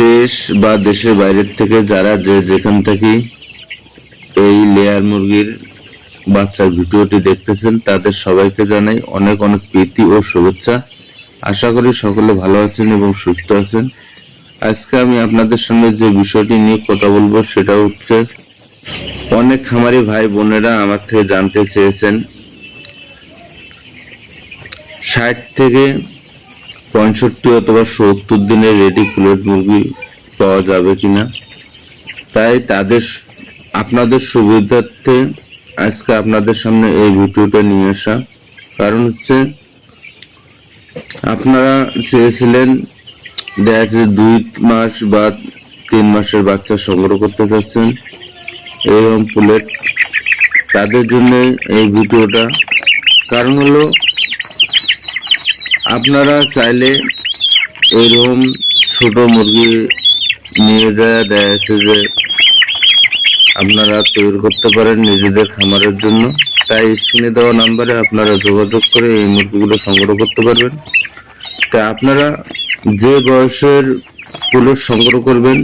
দেশ বা দেশের বাইরের থেকে যারা যে যেখান থেকে এই লেয়ার মুরগির বাচ্চার ভিডিওটি দেখতেছেন, তাদের সবাইকে জানাই অনেক অনেক প্রীতি ও শুভেচ্ছা। আশা করি সকলে ভালো আছেন এবং সুস্থ আছেন। আজকে আমি আপনাদের সামনে যে বিষয়টি নিয়ে কথা বলব, সেটা হচ্ছে অনেক খামারি ভাই বোনেরা আমার থেকে জানতে চেয়েছেন। ষাট থেকে পঁয়ষট্টি অথবা সত্তর দিনের রেডি ফুলেট মুরগি পাওয়া যাবে কিনা? তাই তাদের আপনাদের সুবিধার্থে আজকে আপনাদের সামনে এই ভিডিওটা নিয়ে আসা। কারণ হচ্ছে, আপনারা চেয়েছিলেন দেখা যাচ্ছে দুই মাস বা তিন মাসের বাচ্চা সংগ্রহ করতে চাচ্ছেন এরকম পুলেট তাদের জন্য এই ভিডিওটা। কারণ হলো আপনারা চাইলে এরকম ছোট মুরগি নিয়ে যায়, দেখা যে আপনারা তৈরি করতে পারেন নিজেদের খামারের জন্য। তাই স্ক্রিনে দেওয়া নাম্বারে আপনারা যোগাযোগ করে এই মুরগিগুলো সংগ্রহ করতে পারবেন। তা আপনারা যে বয়সের পুলুর সংগ্রহ করবেন,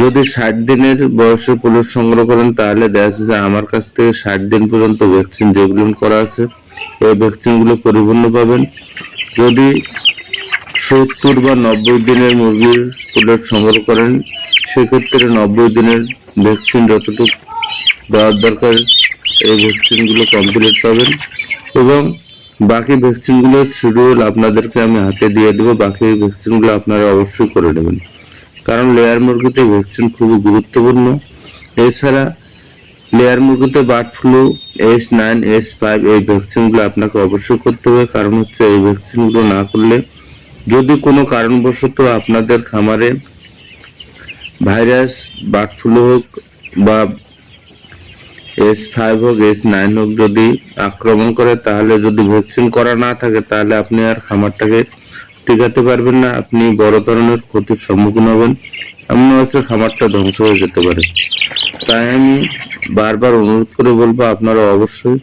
যদি ষাট দিনের বয়সে পুলুর সংগ্রহ করেন, তাহলে দেখা যাচ্ছে যে আমার কাছ থেকে ষাট দিন পর্যন্ত ভ্যাকসিন যেগুলো করা আছে এই ভ্যাকসিনগুলো পরিপূর্ণ পাবেন। যদি সত্তর বা নব্বই দিনের মুরগির প্রোডাক্ট সংগ্রহ করেন, সেক্ষেত্রে নব্বই দিনের ভ্যাকসিন যতটুকু দেওয়ার দরকার, এই ভ্যাকসিনগুলো কমপ্লিট পাবেন। এবং বাকি ভ্যাকসিনগুলোর শিডিউল আপনাদেরকে আমি হাতে দিয়ে দেবো, বাকি ভ্যাকসিনগুলো আপনারা অবশ্যই করে নেবেন। কারণ লেয়ার মুরগিতে ভ্যাকসিন খুবই গুরুত্বপূর্ণ। এছাড়া লেয়ার মুরগিতে bird flu S nine S five এই ভ্যাকসিনগুলো আপনাকে অবশ্যই করতে হবে। কারণ হচ্ছে এই ভ্যাকসিনগুলো না করলে যদি কোনো কারণবশত আপনাদের খামারে ভাইরাস বার্ড ফ্লু হোক বা এস ফাইভ হোক এস নাইন হোক যদি আক্রমণ করে, তাহলে যদি ভ্যাকসিন করা না থাকে, তাহলে আপনি আর খামারটাকে টিকাতে পারবেন না। আপনি বড় ধরনের ক্ষতির সম্মুখীন হবেন। এমন হচ্ছে খামারটা ধ্বংস হয়ে যেতে পারে। তাই আমি বারবার অনুরোধ করে বলব আপনারা অবশ্যই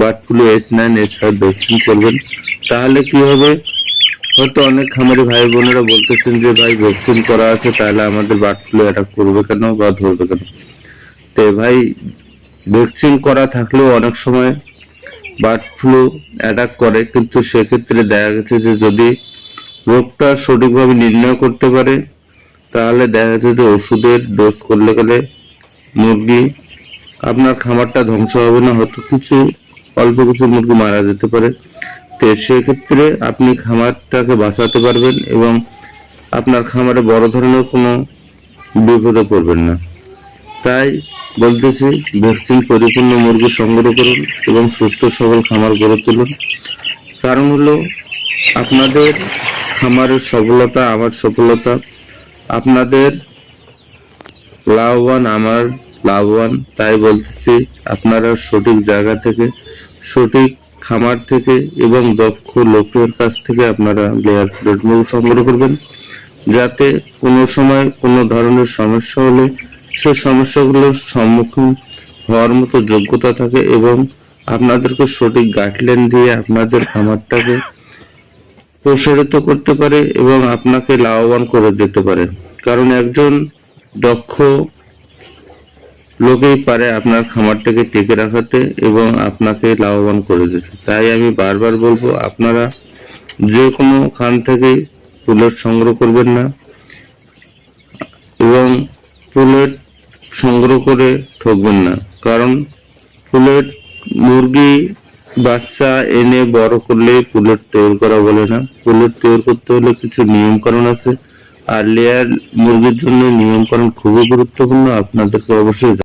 bird flu S nine S five vaccine করবেন। তাহলে কি হবে? হয়তো অনেক খামারি ভাই বোনেরা বলতেছেন যে, ভাই, ভ্যাকসিন করা আছে, তাহলে আমাদের বার্ড ফ্লু অ্যাটাক করবে কেন বা ধরবে কেন? তো ভাই, ভ্যাকসিন করা থাকলেও অনেক সময় বার্ড ফ্লু অ্যাটাক করে, কিন্তু সেক্ষেত্রে দেখা গেছে যে, যদি রোগটা সঠিকভাবে নির্ণয় করতে পারে, তাহলে দেখা যাচ্ছে যে, ওষুধের ডোজ করলে গেলে মুরগি আপনার খামারটা ধ্বংস হবে না, হয়তো কিছু, অল্প কিছু মুরগি মারা যেতে পারে। তো সেক্ষেত্রে আপনি খামারটাকে বাঁচাতে পারবেন এবং আপনার খামারে বড় ধরনের কোনো বিপদে পড়বেন না। তাই বলতেছি, ভ্যাকসিন পরিপূর্ণ মুরগি সংগ্রহ করুন এবং সুস্থ সবল খামার গড়ে তুলুন। কারণ হলো, আপনাদের খামারের সফলতা, আমার সফলতা, আপনাদের লাভবান আমার লাভবান, তাই বলতেছি আপনারা সঠিক জায়গা থেকে, সঠিক খামার থেকে এবং দক্ষ লোকের কাছ থেকে আপনারা লেয়ার ফ্লুইড মুরগি সংগ্রহ করবেন। যাতে কোনো সময় কোনো ধরনের সমস্যা হলে সে সমস্যাগুলোর সম্মুখীন হওয়ার মতো যোগ্যতা থাকে এবং আপনাদেরকে সঠিক গাইডলাইন দিয়ে আপনাদের খামারটাকে প্রসারিত করতে পারে এবং আপনাকে লাভবান করে দিতে পারে। কারণ একজন দক্ষ লোকেই পারে আপনার খামারটাকে টিকে রাখাতে এবং আপনাকে লাভবান করে দিতে। তাই আমি বারবার বলব, আপনারা যে কোনো খান থেকেই পুলেট সংগ্রহ করবেন না এবং পুলেট সংগ্রহ করে ঠকবেন না। কারণ পুলেট মুরগি, বাচ্চা এনে বড় করলে পুলেট তৈরি করা বলে না। পুলেট তৈরি করতে হলে কিছু নিয়মকানুন আছে। আর লেয়ার মুরগির জন্য নিয়মকানুন খুবই গুরুত্বপূর্ণ, আপনাদেরকে অবশ্যই